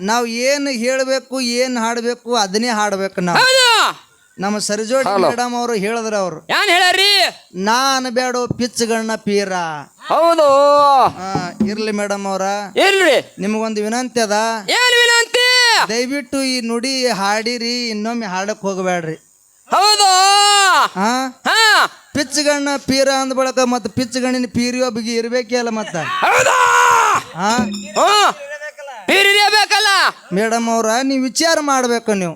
ನಾವು ಏನು ಹೇಳಬೇಕು ಏನು ಹಾಡಬೇಕು ಅದನ್ನೇ ಹಾಡ್ಬೇಕು ನಾವು. ಹೌದು. ನಮ್ಮ ಸರಿಜೋಡಿ ಮೇಡಮ್ ಅವರು ಹೇಳಿದ್ರ ಅವರು. ಏನ್ ಹೇಳ್ಯಾರಿ ನಾ ಬೇಡ ಪಿಚ್ಚಗಣ್ಣ ಪೀರ. ಹೌದು. ಆ, ಇರ್ಲಿ ಮೇಡಮ್ ಅವರ. ಇಲ್ರಿ ನಿಮಗೊಂದು ವಿನಂತಿ ಅದ. ಏನ್ ವಿನಂತಿ? ದಯವಿಟ್ಟು ಈ ನುಡಿ ಹಾಡಿರಿ ಇನ್ನೊಮ್ಮೆ ಹಾಡಕ್ ಹೋಗಬೇಡ್ರಿ ಹೌದು. ಹಾ? ಹಾ. ಪಿಚ್ಚಗಣ್ಣ ಪೀರ ಅಂದ ಬಳಕ ಮತ್ತೆ ಪಿಚ್ಚಗಣ್ಣಿನ ಪೀರಿಯೋ ಬಗ್ಗೆ ಇರ್ಬೇಕೇ ಅಲ್ಲ ಮತ್ತ. ಹೌದಾ. ಹಾ? ಹ್ಮ್. ಮೇಡಮ್ ಅವ್ರ ನೀವು ವಿಚಾರ ಮಾಡ್ಬೇಕು ನೀವು.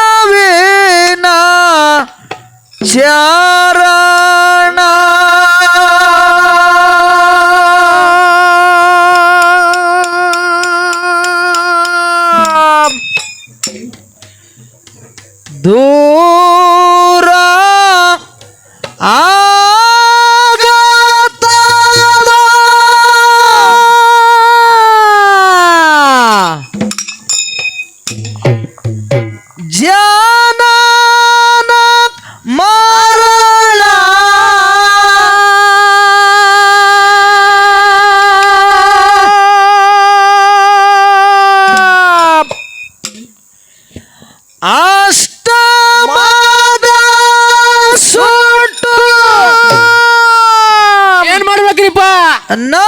ಗೋರವೇನಾ ಚಾರಾ No!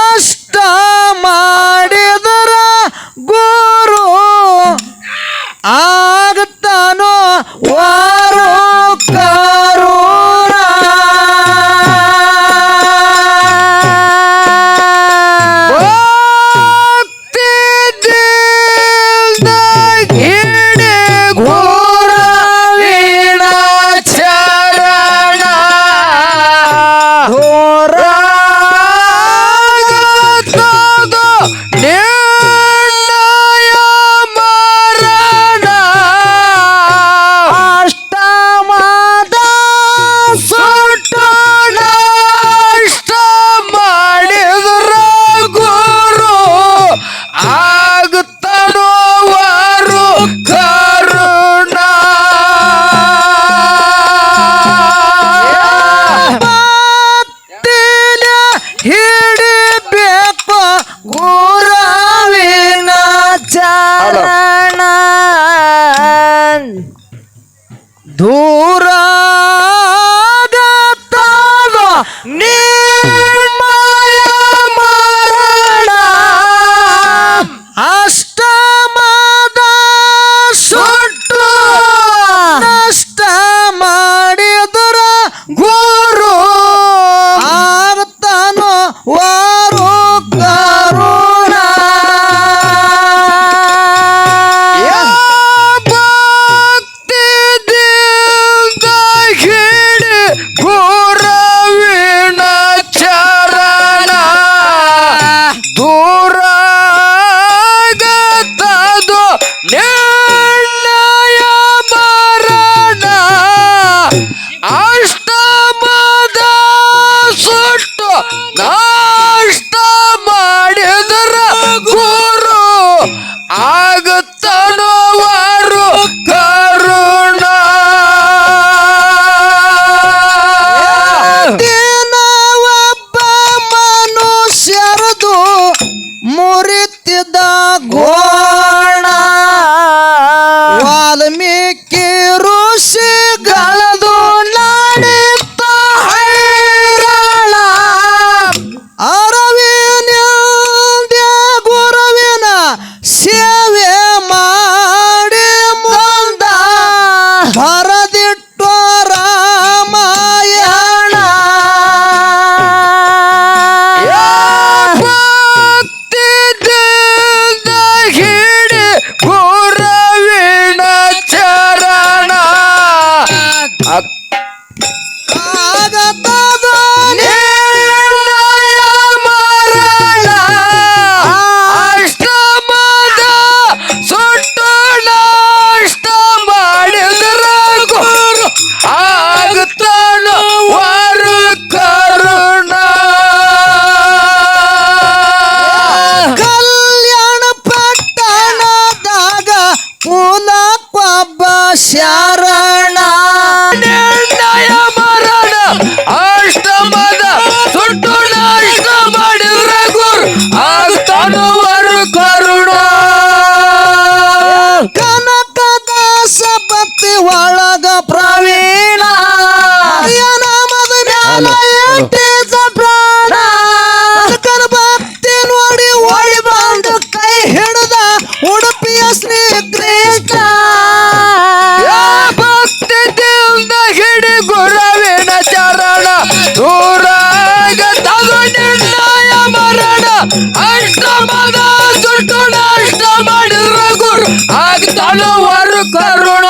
ಆಗ್ತಾನವರು ಕರುಣ.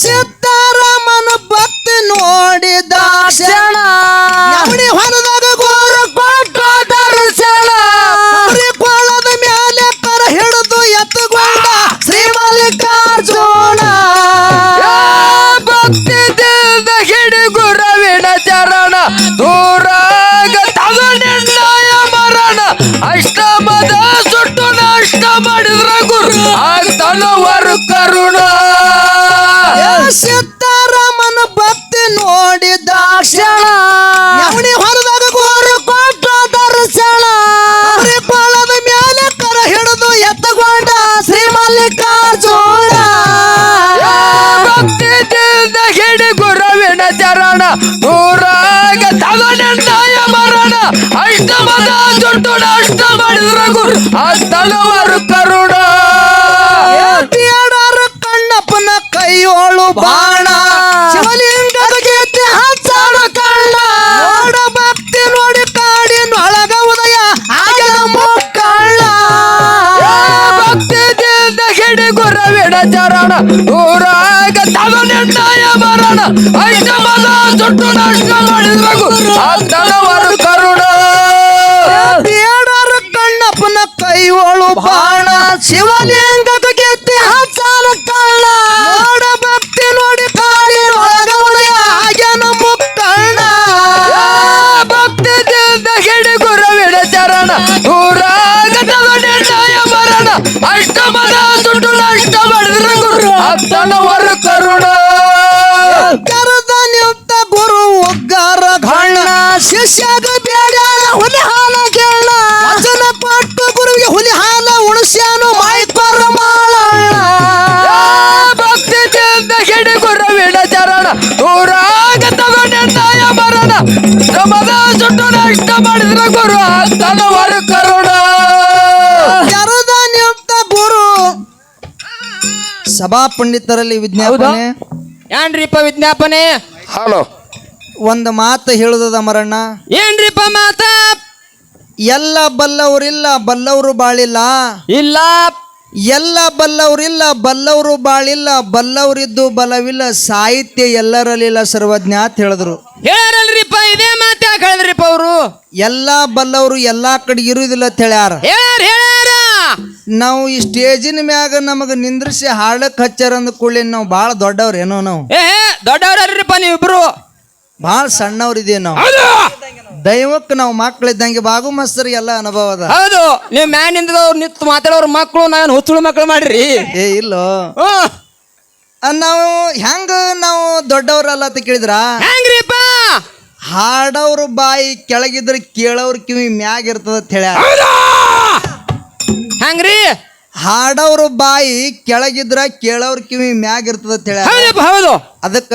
ಸಿದ್ದರಾಮನ ಭಕ್ತಿ ನೋಡಿದ ಚರಣ ತಗೊಂಡಾಯ ಮರಣ. ಅಷ್ಟಮದ ಜೊಟ್ಟು ಅಷ್ಟ ಮಾಡಿದ್ರ ಗುರು. ಆಗ್ತಾನವರು ಕರುಣ. ಬೇಡರ ಕಣ್ಣಪ್ಪನ ಕೈಯೋಳು ಬಾಣ. ಶಿವಲಿಂಗದ ಗೀತೆ ಹಚ್ಚಾಡ ಕಣ್ಣ ನೋಡ ಭಕ್ತಿ ನೋಡಿ ಉದಯ. ಆಗದ ಮುಕ್ಕಳ್ಳ. ಭಕ್ತಿಯಿಂದ ಹಿಡಿ ಚರಣ. ಮರಣ. ಸುಟ್ಟು ನಾಶನ ಮಾಡಿದ್ರ ಗುರು ಆಗ್ತಾನವರು ಕರುಣ. ಬೇಡರ ಕಣ್ಣಪ್ಪನ ಕೈವಳು ಬಾಣ. ಶಿವಲಿಂಗದ ಗೀತೆ ಹಚ್ಚಾಡ ಕಣ್ಣ ನೋಡ ಭಕ್ತಿ ನೋಡಿ ಕಾಡಿನೊಳಗ ಉದಯ ಆಗನ ಮುಕ್ಕಳ್ಳ ಭಕ್ತಿಯಿಂದ ಹಿಡಿ ಗುರವಿನ ಚರಣ. ಊರಾಗ ತಗೊಂಡಿದ್ದಾಯ ಮರಣ. ಅಷ್ಟಮದ ಸುಟ್ಟು ನಷ್ಟ ಮಾಡಿದ್ರ ಗುರು ಆಗ್ತಾನವರು ಶ್ರಮದ ಇಷ್ಟ ಮಾಡಿದ್ರ ಗುರು ಆಗ್ತಾನವರು ಕರುಣ. ನಿಂತ ಗುರು. ಸಭಾ ಪಂಡಿತರಲ್ಲಿ ವಿಜ್ಞಾಪನೆ. ಏನ್ರಿಪ್ಪ ವಿಜ್ಞಾಪನೆ? ಹಲೋ. ಒಂದು ಮಾತು ಹೇಳುದದ ಮರಣ್ಣ. ಏನ್ರಿಪ್ಪ ಮಾತ? ಎಲ್ಲ ಬಲ್ಲವರಿಲ್ಲ ಬಲ್ಲವರು ಬಾಳಿಲ್ಲ. ಇಲ್ಲ. ಎಲ್ಲ ಬಲ್ಲವರಿಲ್ಲ ಬಲ್ಲವರು ಬಾಳಿಲ್ಲ ಬಲ್ಲವರಿದ್ದು ಬಲವಿಲ್ಲ ಸಾಹಿತ್ಯ ಎಲ್ಲರಲ್ಲಿಲ್ಲ ಸರ್ವಜ್ಞ ಅಂತ ಹೇಳಿದ್ರು. ಹೇಳಲ್ರಿಪ್ಪ ಇದೇ ಮಾತು? ಯಾಕೆ ಹೇಳಿದ್ರಿಪ್ಪ ಅವರು? ಎಲ್ಲಾ ಬಲ್ಲವರು ಎಲ್ಲಾ ಕಡೆ ಇರುವುದಿಲ್ಲ ಅಂತ ಹೇಳ್ಯಾರ. ಹೇಳ್ಯಾರ ಹೇಳ್ಯಾರ. ನಾವು ಈ ಸ್ಟೇಜಿನ ಮ್ಯಾಗ ನಮಗೆ ನಿಂದ್ರಿಸಿ ಹಾಡಕ್ ಹಚ್ಚಾರ ಅಂದ ಕೂಡಲೇ ನಾವು ಭಾಳ ದೊಡ್ಡವ್ರ ಏನೋ ನಾವು. ಏ ದೊಡ್ಡವ್ರಲ್ರಿಪ್ಪ ನೀವಿಬ್ರು? ಭಾಳ ಸಣ್ಣವ್ರಿದೇ ನಾವು. ಹೌದು. ದೈವಕ್ಕೆ ನಾವು ಮಕ್ಕಳಿದ್ದಂಗೆ ಬಾಗು ಮಸ್ತರ್ ಎಲ್ಲ ಅನುಭವ ಅದ. ಹೌದು. ನೀವು ಮ್ಯಾನ್ ಅವ್ರು ನಿಂತು ಮಾತಾಡೋರು ಮಕ್ಕಳು ನಾನು ಹುಚ್ಚುಳು ಮಕ್ಕಳು ಮಾಡ್ರಿ. ಏ ಇಲ್ಲ. ಆ, ನಾವು ಹೆಂಗ ನಾವು ದೊಡ್ಡವ್ರಲ್ಲ ಅಂತ ಕೇಳಿದ್ರ? ಹೆಂಗ್ರಿಪ್ಪ ಹಾಡವ್ರ ಬಾಯಿ ಕೆಳಗಿದ್ರೆ ಕೇಳವ್ರ ಕಿವಿ ಮ್ಯಾಗ ಇರ್ತದ ಅಂತ ಹೇಳ್ಯಾರ. ಹಂಗ್ರಿ? ಹಾಡವ್ರ ಬಾಯಿ ಕೆಳಗಿದ್ರ ಕೇಳವ್ರ ಕಿವಿ ಮ್ಯಾಗ ಇರ್ತದ ಅಂತ ಹೇಳ್ಯಾರ. ಹೌದಪ್ಪ ಹೌದು. ಅದಕ್ಕ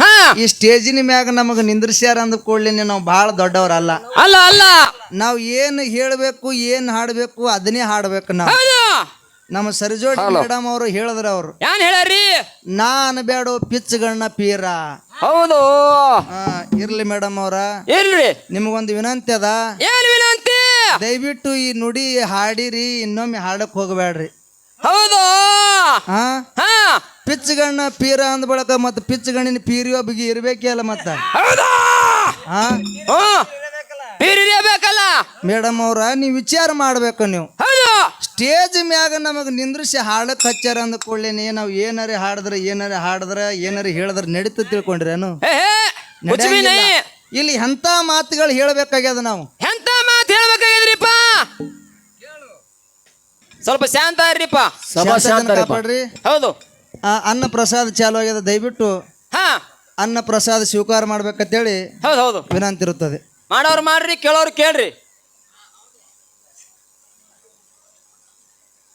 ಹಾ. ಈ ಸ್ಟೇಜಿನ ಮ್ಯಾಗ ನಮಗೆ ನಿಂದ್ರಿಸ್ಯಾರ ಅಂದ ಕೂಡಲೇ ನಾವು ಬಹಳ ದೊಡ್ಡವರಲ್ಲ. ಅಲ್ಲ ಅಲ್ಲ. ನಾವು ಏನು ಹೇಳಬೇಕು ಏನು ಹಾಡಬೇಕು ಅದನ್ನೇ ಹಾಡ್ಬೇಕು ನಾವು. ಹೌದು. ನಮ್ಮ ಸರಿಜೋಡಿ ಮೇಡಮ್ ಅವರು ಹೇಳಿದ್ರ ಅವರು. ಏನ್ ಹೇಳ್ಯಾರಿ ನಾ ಪಿಚ್ ಪಿಚ್ಚಗಣ್ಣ ಪೀರ. ಹೌದು. ಆ, ಇರ್ಲಿ ಮೇಡಮ್ ಅವರ. ಇಲ್ರಿ ನಿಮಗೊಂದು ವಿನಂತಿ ಅದ. ಏನ್ ವಿನಂತಿ? ದಯವಿಟ್ಟು ಈ ನುಡಿ ಹಾಡಿರಿ ಇನ್ನೊಮ್ಮೆ ಹಾಡಕ್ ಹೋಗಬೇಡ್ರಿ. ಹೌದು. ಹಾ? ಹಾ. ಪಿಚ್ಚಗಣ್ಣ ಪೀರ ಅಂದ ಬಳಕ ಮತ್ತೆ ಪಿಚ್ಚಗಣ್ಣಿನ ಪೀರಿಯೋ ಬಗ್ಗೆ ಇರ್ಬೇಕೇ ಅಲ್ಲ ಮತ್ತ. ಹೌದಾ. ಹಾ? ಹ್ಮ್. ಹಿರಿಯಬೇಕಲ್ಲ ಮೇಡಮ್ ಅವ್ರ ನೀವು ವಿಚಾರ ಮಾಡ್ಬೇಕು ನೀವು. ಸ್ಟೇಜ್ ಮ್ಯಾಗ ನಮಗೆ ನಿಂದ್ರಿಸಿ ಹಾಡಕ್ಕೆ ಹಚ್ಚಾರ ಅಂದ ಕೂಡಲೇನೆ ನಾವು ಏನಾರೇ ಹಾಡಿದ್ರೆ ಏನಾರೇ ಹಾಡಿದ್ರೆ ಏನಾರ ಹೇಳಿದ್ರೆ ನಡೀತ ತಿಳ್ಕೊಂಡ್ರೇನು ಇಲ್ಲಿ ಎಂತ ಮಾತುಗಳು ಹೇಳಬೇಕಾಗ್ಯದ ನಾವು? ಎಂತ ಮಾತು ಹೇಳ್ಬೇಕಾಗ್ಯದ್ರಿಪ್ಪ? ಸ್ವಲ್ಪ ಶಾಂತ ಇರ್ರಿಪ್ಪ ಕಾಪಾಡ್ರಿ. ಹೌದು. ಅನ್ನ ಪ್ರಸಾದ ಚಾಲು ಆಗ್ಯದ. ದಯವಿಟ್ಟು ಹಾ. ಅನ್ನ ಪ್ರಸಾದ ಸ್ವೀಕಾರ ಮಾಡ್ಬೇಕಂತೇಳಿ ಹೌದು ಹೌದು. ವಿನಂತಿ ಇರುತ್ತದೆ ಮಾಡೋರು ಮಾಡ್ರಿ ಕೇಳೋರು ಕೇಳ್ರಿ.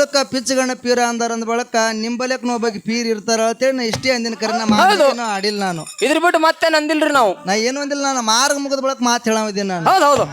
ಕುಲಕ್ಕ ಪಿಚ್ಚಗಣ್ಣ ಪೀರ ಅಂದಾರ ಅಂದ ಬಳಕ ನಿಂಬಲಕ್ ಬಗ್ಗೆ ಪೀರ್ ಇರ್ತಾರ ಅಂತೇಳಿ ನಾ ಇಷ್ಟೇ ಅಂದಿನ ಕರೆ ನಾ ಆಡಿಲ್ಲ ನಾನು. ಇದ್ರ ಬಿಟ್ಟು ಮತ್ತೆ ನಂದಿಲ್ರಿ ನಾವು? ನಾ ಏನು ಅಂದಿಲ್ಲ ನಾನು ಮಾರ್ಗ ಮುಗಿದ ಬಳಕ ಮಾತು ಹೇಳಿದೀನಿ ನಾನು. ಹೌದು ಹೌದು.